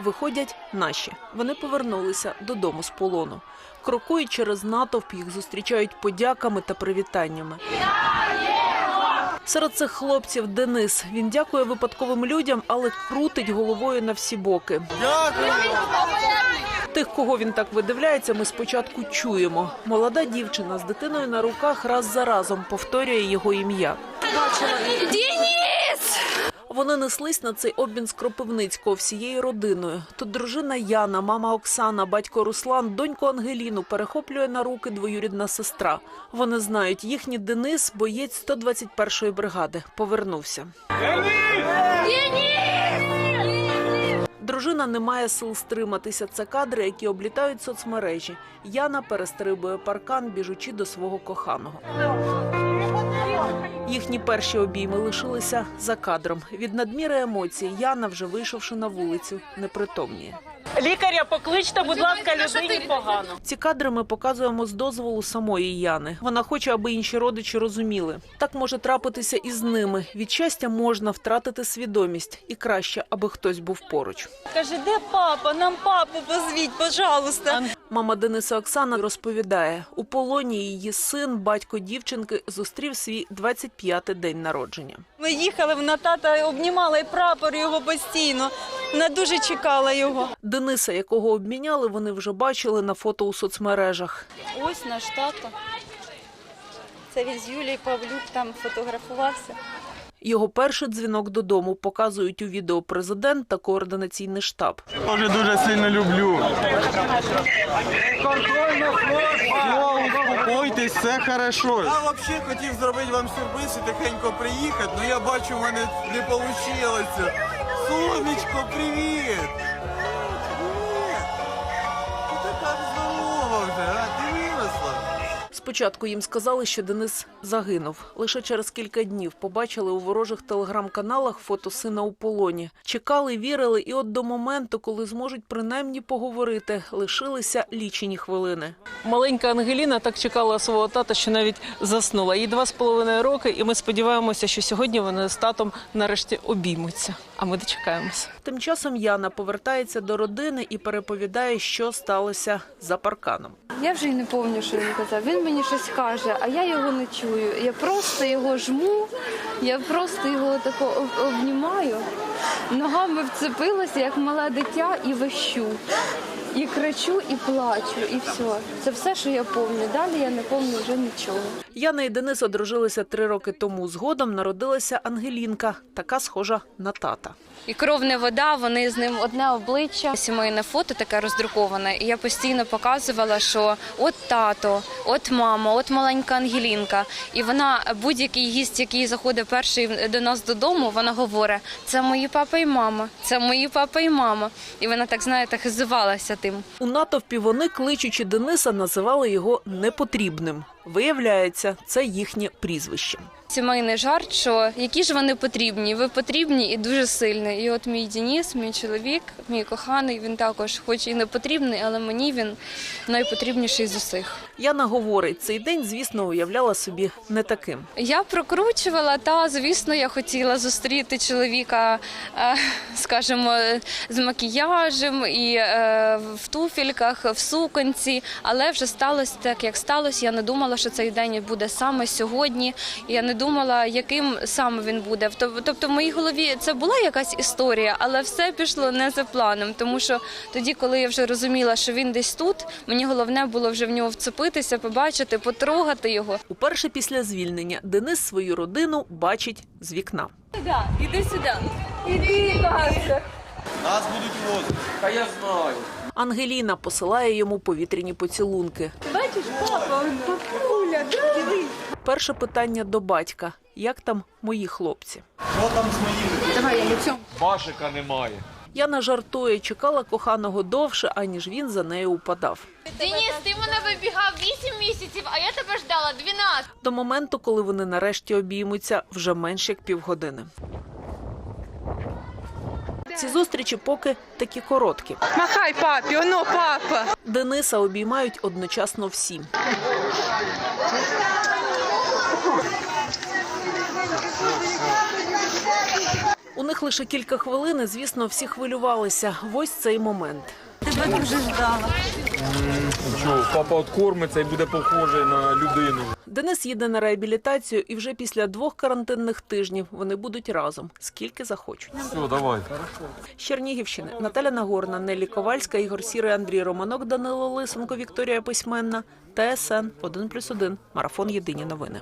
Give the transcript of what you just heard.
Виходять наші. Вони повернулися додому з полону. Крокують через натовп, їх зустрічають подяками та привітаннями. Серед цих хлопців Денис. Він дякує випадковим людям, але крутить головою на всі боки. Тих, кого він так видивляється, ми спочатку чуємо. Молода дівчина з дитиною на руках раз за разом повторює його ім'я. Вони неслись на цей обмін з Кропивницького всією родиною. Тут дружина Яна, мама Оксана, батько Руслан, доньку Ангеліну перехоплює на руки двоюрідна сестра. Вони знають, їхній Денис, боєць 121-ї бригади, повернувся. Дружина не має сил стриматися. Це кадри, які облітають соцмережі. Яна перестрибує паркан, біжучи до свого коханого. Їхні перші обійми лишилися за кадром. Від надміри емоцій Яна, вже вийшовши на вулицю, непритомніє. Лікаря покличте, будь ласка, людині погано. Ці кадри ми показуємо з дозволу самої Яни. Вона хоче, аби інші родичі розуміли. Так може трапитися і з ними. Від щастя можна втратити свідомість, і краще, аби хтось був поруч. Каже, де папа? Нам папу позвіть, пожалуйста. Мама Дениса Оксана розповідає, у полоні її син, батько дівчинки, зустрів свій 25-й день народження. Ми їхали, вона тата обнімала і прапор його постійно. Вона дуже чекала його. Дениса, якого обміняли, вони вже бачили на фото у соцмережах. Ось наш тато. Це він з Юлією Павлюк там фотографувався. Його перший дзвінок додому показують у відео президент та координаційний штаб. Дуже дуже сильно люблю. Успокойтесь, все хорошо. Я взагалі хотів зробити вам сюрприз і тихенько приїхати, але я бачу, в мене не вийшло. Сонечко, привіт! Спочатку їм сказали, що Денис загинув. Лише через кілька днів побачили у ворожих телеграм-каналах фото сина у полоні. Чекали, вірили, і от до моменту, коли зможуть принаймні поговорити, лишилися лічені хвилини. Маленька Ангеліна так чекала свого тата, що навіть заснула. Їй два з половиною роки, і ми сподіваємося, що сьогодні вони з татом нарешті обіймуться. А ми дочекаємося. Тим часом Яна повертається до родини і переповідає, що сталося за парканом. Я вже й не пам'ятаю, що він казав. Він мені щось каже, а я його не чую. Я просто його жму, я просто його тако обнімаю, ногами вцепилася, як мале дитя, і вищу. І кричу, і плачу, і все. Це все, що я пам'ятаю. Далі я не пам'ятаю вже нічого. Яна і Денис одружилися три роки тому. Згодом народилася Ангелінка, така схожа на тата. І кров не вода, вони з ним одне обличчя. Сімейне фото таке роздруковане. І я постійно показувала, що от тато, от мама, от маленька Ангелінка. І вона будь-який гість, який заходить перший до нас додому, вона говорить: це мої папа і мама, це мої папа і мама. І вона так знаєте, хизувалася тим. У натовпі вони, кличучи Дениса, називали його непотрібним. Виявляється, це їхнє прізвище. Сімейний жарт, що які ж вони потрібні? Ви потрібні і дуже сильні. І от мій Дініс, мій чоловік, мій коханий, він також, хоч і не потрібний, але мені він найпотрібніший з усіх. Яна говорить, цей день, звісно, уявляла собі не таким. Я прокручувала, та звісно, я хотіла зустріти чоловіка, е, скажімо, з макіяжем і е, в туфельках, в суконці, але вже сталося так, як сталося. Я не думала, що цей день буде саме сьогодні. Я не думала, яким саме він буде. Тоб- Тобто, в моїй голові це була якась історія, але все пішло не за планом. Тому що тоді, коли я вже розуміла, що він десь тут, мені головне було вже в нього вцепитися, побачити, потрогати його. Уперше після звільнення Денис свою родину бачить з вікна. Іди сюди. Нас будуть возити. Та я знаю. Ангеліна посилає йому повітряні поцілунки. Бачиш, папа, папуля, дивись. Перше питання до батька: як там мої хлопці? Що там з моїми? Машика немає. Яна жартує, чекала коханого довше, аніж він за нею упадав. Денис, ти мене вибігав 8 місяців, а я тебе ждала 12. До моменту, коли вони нарешті обіймуться, вже менш як півгодини. Ці зустрічі поки такі короткі. Махай папі, оно папа. Дениса обіймають одночасно всі. У них лише кілька хвилин, і, звісно, всі хвилювалися. Ось цей момент. Тебе дуже ждала. Що, папа откормиться і буде похожий на людину. Денис їде на реабілітацію, і вже після двох карантинних тижнів вони будуть разом, скільки захочуть. Все, давай. З Чернігівщини Наталя Нагорна, Нелі Ковальська, Ігор Сірий, Андрій Романок, Данило Лисенко, Вікторія Письменна, ТСН 1+,1, Марафон Єдині новини.